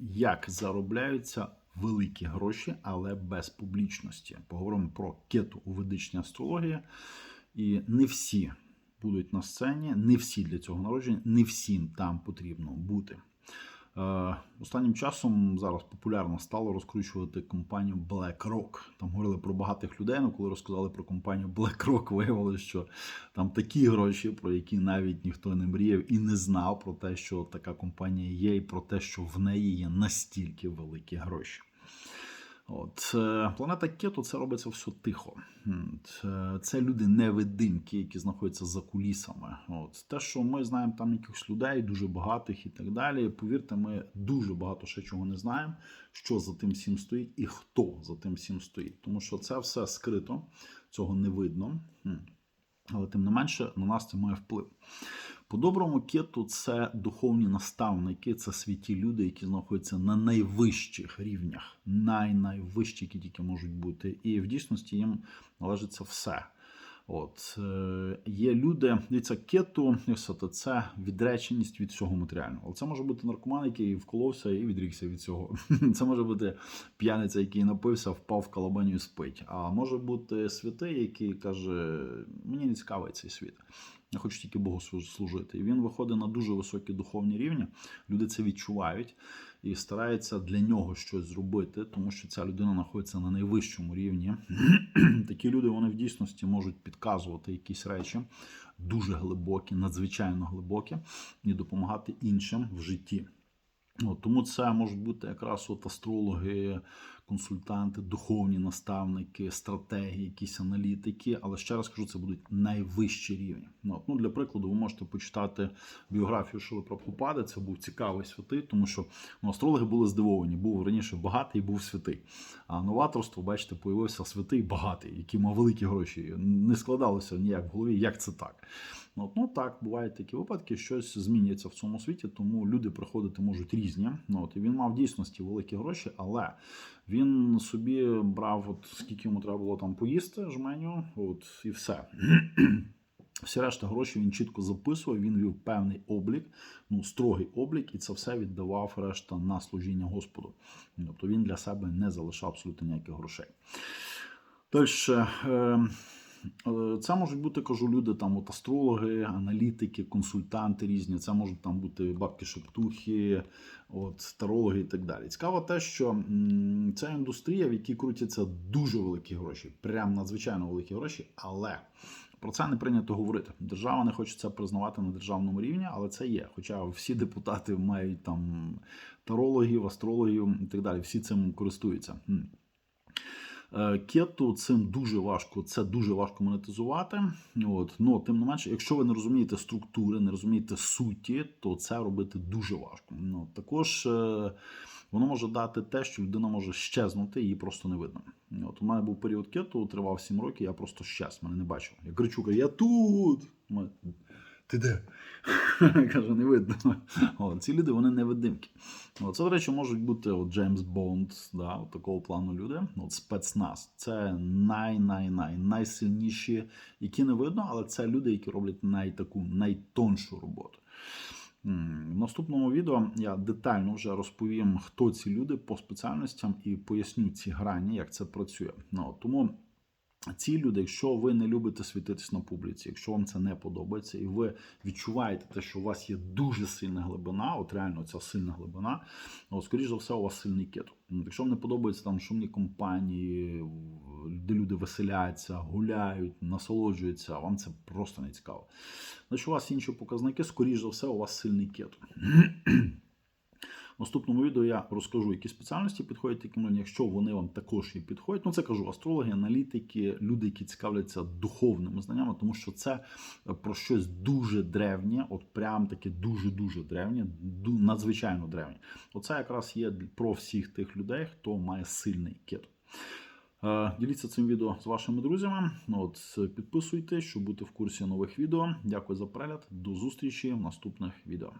як заробляються великі гроші, але без публічності. Поговоримо про кету у ведичній астрології. І не всі будуть на сцені, не всі для цього народжені, не всім там потрібно бути. Е, Останнім часом зараз популярно стало розкручувати компанію BlackRock. Там говорили про багатих людей. але коли розказали про компанію BlackRock, виявилося, що там такі гроші, про які навіть ніхто не мріяв і не знав про те, що така компанія є, і про те, що в неї є настільки великі гроші. От е, планета Кету це робиться все тихо. Це люди невидимки, які знаходяться за кулісами. От те, що ми знаємо там якихось людей, дуже багатих і так далі. Повірте, ми дуже багато ще чого не знаємо, що за тим всім стоїть і хто за тим всім стоїть. Тому що це все скрито, цього не видно. Але тим не менше на нас це має вплив. По-доброму, кету це духовні наставники, це святі люди, які знаходяться на найвищих рівнях, най-найвищі, які тільки можуть бути. І в дійсності їм належиться все. От е, є люди, дивіться, кету, це відреченість від всього матеріального. Але це може бути наркоман, який вколовся і відрікся від цього. Це може бути п'яниця, який напився, впав в калабаню і спить. А може бути святий, який каже: мені не цікавий цей світ. Я хочу тільки Богу служити. І він виходить на дуже високі духовні рівні. Люди це відчувають і старається для нього щось зробити, тому що ця людина знаходиться на найвищому рівні. Такі люди вони в дійсності можуть підказувати якісь речі дуже глибокі, надзвичайно глибокі, і допомагати іншим в житті. От, тому це можуть бути якраз от астрологи, консультанти, духовні наставники, стратегії, якісь аналітики. Але ще раз кажу, це будуть найвищі рівні. Ну, ну для прикладу, ви можете почитати біографію Шили Прабхупади. Це був цікавий святий, тому що ну, астрологи були здивовані. Був раніше багатий, був святий. А новаторство, бачите, появився святий багатий, який мав великі гроші. Не складалося ніяк в голові, як це так. Ну, от, ну так, бувають такі випадки, щось змінюється в цьому світі, тому люди приходити можуть різні. Ну, от, і він мав в дійсності великі гроші, але він собі брав, от скільки йому треба було там поїсти, жменю, от і все. Всі решта гроші він чітко записував, він вів певний облік, ну строгий облік, і це все віддавав решта на служіння Господу. Тобто він для себе не залишав абсолютно ніяких грошей. Далі. Це можуть бути, кажу, люди там, от астрологи, аналітики, консультанти різні. Це можуть там бути бабки шептухи, от тарологи і так далі. Цікаво те, що це індустрія, в якій крутяться дуже великі гроші, прям надзвичайно великі гроші, але. Про це не прийнято говорити. Держава не хоче це признавати на державному рівні, але це є. Хоча всі депутати мають там тарологів, астрологів і так далі. Всі цим користуються. Е, Кету цим дуже важко, це дуже важко монетизувати. От. Ну, тим не менше, якщо ви не розумієте структури, не розумієте суті, то це робити дуже важко. Ну, також е, воно може дати те, що людина може щезнути, її просто не видно. От у мене був період кету, тривав 7 років, я просто щез, мене не бачив. Я кричу, я тут. Ти де? Каже, не видно. О, ці люди вони невидимки. О, це, до речі, можуть бути от Джеймс Бонд, да, от такого плану люди. От спецназ. Це най-най-най найсильніші, які не видно, але це люди, які роблять найтаку найтоншу роботу. В наступному відео я детально вже розповім, хто ці люди по спеціальностям і поясню ці грані, як це працює. Ну, тому ці люди, якщо ви не любите світитись на публіці, якщо вам це не подобається, і ви відчуваєте те, що у вас є дуже сильна глибина, от реально ця сильна глибина, от, скоріш за все, у вас сильний кет. Ну, Якщо вам не подобаються там шумні компанії, де люди веселяться, гуляють, насолоджуються, вам це просто не цікаво. Значить, у вас інші показники, скоріш за все, у вас сильний кет. Наступному відео я розкажу, які спеціальності підходять таким людям, якщо вони вам також і підходять. Ну, це кажу астрологи, аналітики, люди, які цікавляться духовними знаннями, тому що це е, про щось дуже древнє, от прям таке дуже-дуже древнє, надзвичайно древнє. Оце якраз є про всіх тих людей, хто має сильний кет. Е, Діліться цим відео з вашими друзями. Ну, От підписуйтесь, щоб бути в курсі нових відео. Дякую за перегляд. До зустрічі в наступних відео.